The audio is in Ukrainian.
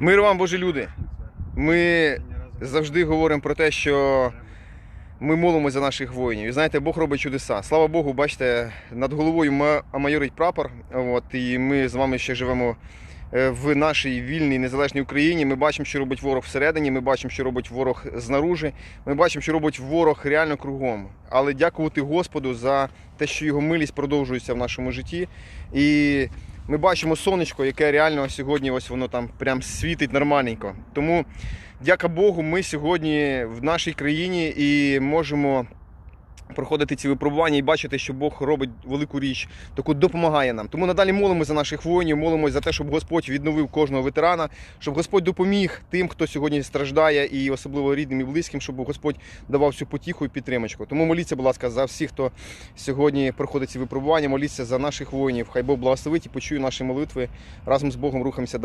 Мир вам, Божі люди. Ми завжди говоримо про те, що ми молимося за наших воїнів. І знаєте, Бог робить чудеса. Слава Богу, бачите, над головою майорить прапор. От, і ми з вами ще живемо е, в нашій вільній незалежній Україні. Ми бачимо, що робить ворог всередині, ми бачимо, що робить ворог знаружи. Ми бачимо, що робить ворог реально кругом. Але дякувати Господу за те, що його милість продовжується в нашому житті. І ми бачимо сонечко, яке реально сьогодні ось воно там прям світить нормальненько. Тому, дяка Богу, ми сьогодні в нашій країні і можемо проходити ці випробування і бачити, що Бог робить велику річ, таку допомагає нам. Тому надалі молимо за наших воїнів, молимось за те, щоб Господь відновив кожного ветерана, щоб Господь допоміг тим, хто сьогодні страждає, і особливо рідним і близьким, щоб Господь давав всю потіху і підтримочку. Тому моліться, будь ласка, за всіх, хто сьогодні проходить ці випробування. Моліться за наших воїнів. Хай Бог благословить і почує наші молитви. Разом з Богом рухаємося.